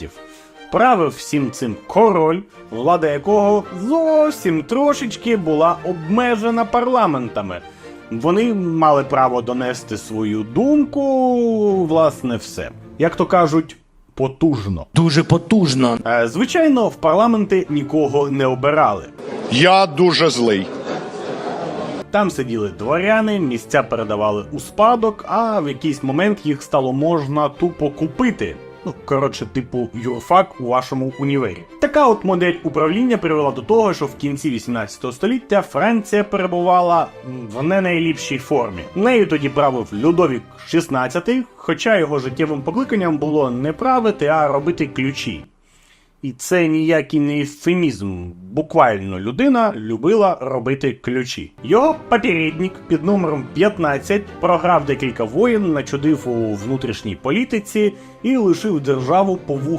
парламентів. Правив всім цим король, влада якого зовсім трошечки була обмежена парламентами. Вони мали право донести свою думку, власне, все. Як то кажуть, потужно. Дуже потужно. Е, Звичайно, в парламенти нікого не обирали. Я дуже злий. Там сиділи дворяни, місця передавали у спадок, а в якийсь момент їх стало можна тупо купити. Ну, коротше, типу юрфак у вашому універі. Така от модель управління привела до того, що в кінці 18 століття Франція перебувала в не найліпшій формі. Нею тоді правив Людовік XVI, хоча його життєвим покликанням було не правити, а робити ключі. І це ніякий не ефемізм. Буквально людина любила робити ключі. Його попередник під номером 15 програв декілька воєн, начудив у внутрішній політиці і лишив державу по